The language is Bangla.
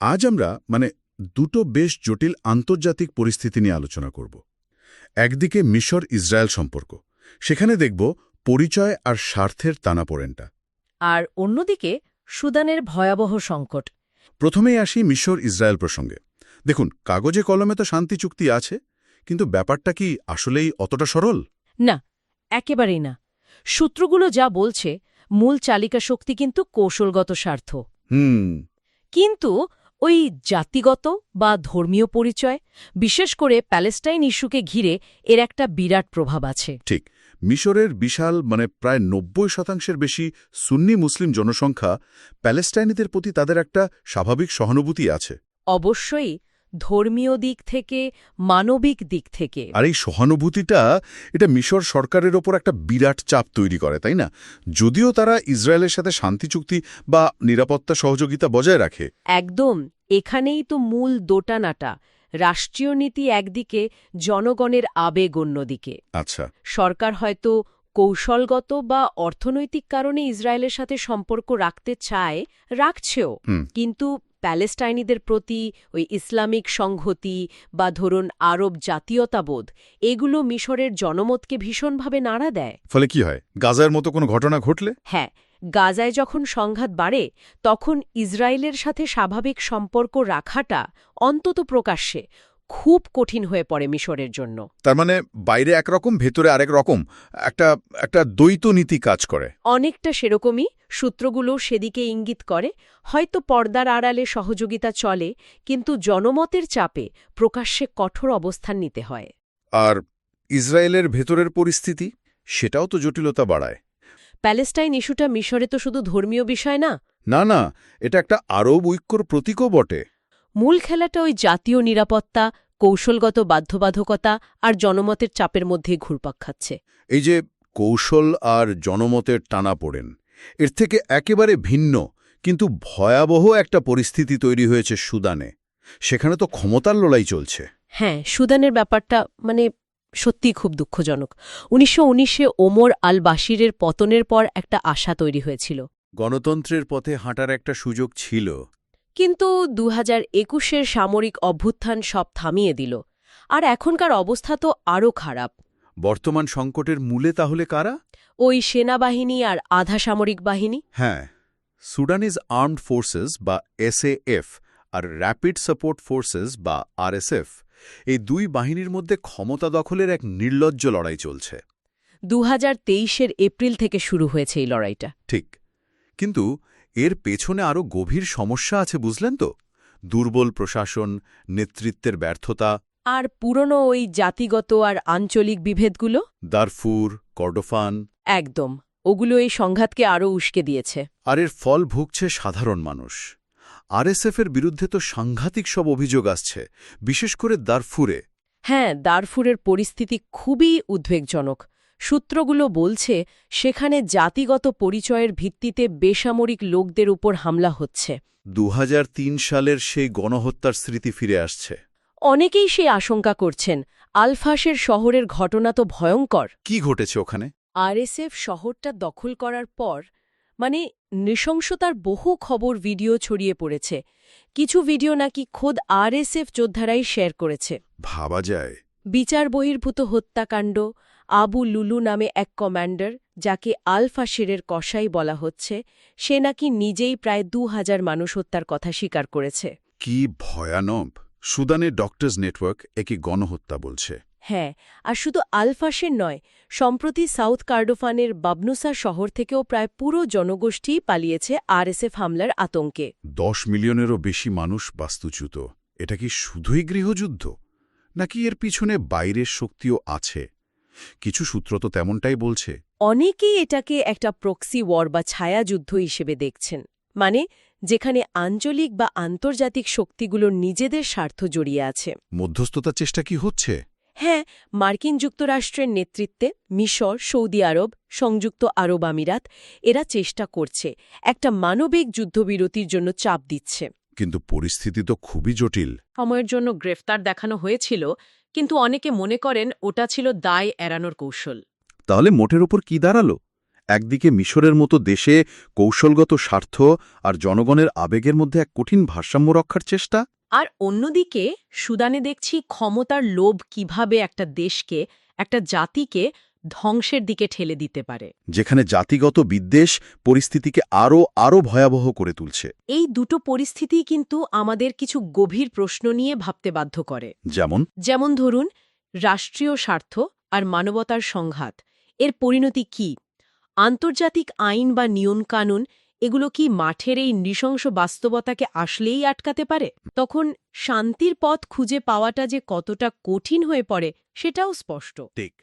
আজ আমরা মানে দুটো বেশ জটিল আন্তর্জাতিক পরিস্থিতি নিয়ে আলোচনা করব। একদিকে মিশর ইসরায়েল সম্পর্ক সেখানে দেখব পরিচয় আর স্বার্থের টানাপোড়েনটা। আর অন্যদিকে সুদানের ভয়াবহ সংকট। প্রথমেই আসি মিশর ইসরায়েল প্রসঙ্গে। দেখুন কাগজে কলমে তো শান্তি চুক্তি আছে কিন্তু ব্যাপারটা কি আসলেই অতটা সরল? না একেবারেই না। সূত্রগুলো যা বলছে মূল চালিকা শক্তি কিন্তু কৌশলগত স্বার্থ। হুম। কিন্তু ওই জাতিগত বা ধর্মীয় পরিচয় বিশেষ করে প্যালেস্টাইন ইস্যুকে ঘিরে এর একটা বিরাট প্রভাব আছে। ঠিক মিশরের বিশাল মানে প্রায় নব্বই শতাংশের বেশি সুন্নি মুসলিম জনসংখ্যা প্যালেস্টাইনিদের প্রতি তাদের একটা স্বাভাবিক সহানুভূতি আছে। অবশ্যই ধর্মীয় দিক থেকে মানবিক দিক থেকে। আর এই সহানুভূতিটা এটা মিশর সরকারের ওপর একটা বিরাট চাপ তৈরি করে তাই না? যদিও তারা ইসরায়েলের সাথে শান্তি চুক্তি বা নিরাপত্তা সহযোগিতা বজায় রাখে। একদম এখানেই তো মূল দোটানাটা রাষ্ট্রীয় নীতি একদিকে জনগণের আবেগ অন্যদিকে। আচ্ছা। সরকার হয়তো কৌশলগত বা অর্থনৈতিক কারণে ইসরায়েলের সাথে সম্পর্ক রাখতে চায় রাখছেও। কিন্তু প্যালেস্টাইনিদের প্রতি ওই ইসলামিক সংহতি বা ধরুন আরব জাতীয়তাবোধ এগুলো মিশরের জনমতকে ভীষণভাবে নাড়া দেয়। ফলে কি হয়? গাজার মতো কোনো ঘটনা ঘটলে? হ্যাঁ গাজায় যখন সংঘাত বাড়ে তখন ইসরায়েলের সাথে স্বাভাবিক সম্পর্ক রাখাটা অন্তত প্রকাশ্যে। খুব কঠিন হয়ে পড়ে মিশরের জন্য। তার মানে বাইরে একরকম ভেতরে আরেক রকম। একটা একটা দ্বৈত নীতি কাজ করে। অনেকটা সেরকমই সূত্রগুলো সেদিকে ইঙ্গিত করে। হয়তো পর্দার আড়ালে সহযোগিতা চলে কিন্তু জনমতের চাপে প্রকাশ্যে কঠোর অবস্থান নিতে হয়। আর ইসরায়েলের ভেতরের পরিস্থিতি সেটাও তো জটিলতা বাড়ায়। প্যালেস্টাইন ইস্যুটা মিশরে তো শুধু ধর্মীয় বিষয় না। না না এটা একটা আরব ঐক্যর প্রতীকও বটে। মূল খেলাটা ওই জাতীয় নিরাপত্তা কৌশলগত বাধ্যবাধকতা আর জনমতের চাপের মধ্যেই ঘুরপাক খাচ্ছে। এই যে কৌশল আর জনমতের টানা পড়েন এর থেকে একেবারে ভিন্ন কিন্তু ভয়াবহ একটা পরিস্থিতি তৈরি হয়েছে সুদানে। সেখানে তো ক্ষমতার লড়াই চলছে। হ্যাঁ সুদানের ব্যাপারটা মানে সত্যিই খুব দুঃখজনক। উনিশশো উনিশে ওমর আল বাশিরের পতনের পর একটা আশা তৈরি হয়েছিল। গণতন্ত্রের পথে হাঁটার একটা সুযোগ ছিল কিন্তু দু হাজার একুশের সামরিক অভ্যুত্থান সব থামিয়ে দিল। আর এখনকার অবস্থা তো আরও খারাপ। বর্তমান সংকটের মূলে তাহলে কারা? ওই সেনাবাহিনী আর আধা সামরিক বাহিনী। হ্যাঁ সুডানিজ আর্মড ফোর্সেস বা এসএএফ আর র্যাপিড সাপোর্ট ফোর্সেস বা আরএসএফ এই দুই বাহিনীর মধ্যে ক্ষমতা দখলের এক নির্লজ্জ লড়াই চলছে। দু হাজার তেইশের এপ্রিল থেকে শুরু হয়েছে এই লড়াইটা। ঠিক। কিন্তু এর পেছনে আরও গভীর সমস্যা আছে বুঝলেন তো? দুর্বল প্রশাসন নেতৃত্বের ব্যর্থতা। আর পুরনো ওই জাতিগত আর আঞ্চলিক বিভেদগুলো? দারফুর কর্ডোফান। একদম ওগুলো এই সংঘাতকে আরও উস্কে দিয়েছে। আর এর ফল ভুগছে সাধারণ মানুষ। আরএসএফের বিরুদ্ধে তো সাংঘাতিক সব অভিযোগ আসছে বিশেষ করে দারফুরে। হ্যাঁ দারফুরের পরিস্থিতি খুবই উদ্বেগজনক। সূত্রগুলো বলছে সেখানে জাতিগত পরিচয়ের ভিত্তিতে বেসামরিক লোকদের উপর হামলা হচ্ছে। দু হাজার তিন সালের সেই গণহত্যার স্মৃতি ফিরে আসছে। অনেকেই সেই আশঙ্কা করছেন আলফাসের শহরের ঘটনা তো ভয়ঙ্কর। কি ঘটেছে ওখানে? আরএসএফ শহরটা দখল করার পর মানে নৃশংসতার বহু খবর ভিডিও ছড়িয়ে পড়েছে। কিছু ভিডিও নাকি খোদ আরএসএফ যোদ্ধারাই শেয়ার করেছে। ভাবা যায়। বিচার বহির্ভূত হত্যাকাণ্ড আবু লুলু নামে এক কমান্ডার যাকে আলফাশিরের কসাই বলা হচ্ছে সে নাকি নিজেই প্রায় দু হাজার মানুষ হত্যার কথা স্বীকার করেছে। কি ভয়ানক! সুদানে ডক্টর্স নেটওয়ার্ক একে গণহত্যা বলছে। হ্যাঁ আর শুধু আলফাসের নয় সম্প্রতি সাউথ কার্ডোফানের বাবনুসা শহর থেকেও প্রায় পুরো জনগোষ্ঠীই পালিয়েছে আরএসএফ হামলার আতঙ্কে। দশ মিলিয়নেরও বেশি মানুষ বাস্তুচ্যুত। এটা কি শুধুই গৃহযুদ্ধ? নাকি এর পিছনে বাইরের শক্তিও আছে? কিছু সূত্র তো তেমনটাই বলছে। অনেকেই এটাকে একটা প্রক্সি ওয়ার বা ছায়াযুদ্ধ হিসেবে দেখছেন মানে যেখানে আঞ্চলিক বা আন্তর্জাতিক শক্তিগুলোর নিজেদের স্বার্থ জড়িয়ে আছে। মধ্যস্থতার চেষ্টা কি হচ্ছে? হ্যাঁ মার্কিন যুক্তরাষ্ট্রের নেতৃত্বে মিশর সৌদি আরব সংযুক্ত আরব আমিরাত এরা চেষ্টা করছে একটা মানবিক যুদ্ধবিরতির জন্য চাপ দিচ্ছে। কিন্তু পরিস্থিতি তো খুবই জটিল। সময়ের জন্য গ্রেফতার দেখানো হয়েছিল কিন্তু অনেকে মনে করেন ওটা ছিল দায় এড়ানোর কৌশল। তাহলে মোটের ওপর কি দাঁড়াল? একদিকে মিশরের মতো দেশে কৌশলগত স্বার্থ আর জনগণের আবেগের মধ্যে এক কঠিন ভারসাম্য রক্ষার চেষ্টা? আর অন্যদিকে সুদানে দেখছি ক্ষমতার লোভ কীভাবে একটা দেশকে একটা জাতিকে ধ্বংসের দিকে ঠেলে দিতে পারে। যেখানে জাতিগত বিদ্বেষ পরিস্থিতিকে আরও আরও ভয়াবহ করে তুলছে। এই দুটো পরিস্থিতি কিন্তু আমাদের কিছু গভীর প্রশ্ন নিয়ে ভাবতে বাধ্য করে। যেমন? যেমন ধরুন রাষ্ট্রীয় স্বার্থ আর মানবতার সংঘাত এর পরিণতি কি? আন্তর্জাতিক আইন বা নিয়মকানুন এগুলো কি মাঠের এই নৃশংস বাস্তবতাকে আসলেই আটকাতে পারে? তখন শান্তির পথ খুঁজে পাওয়াটা যে কতটা কঠিন হয়ে পড়ে সেটাও স্পষ্ট। ঠিক।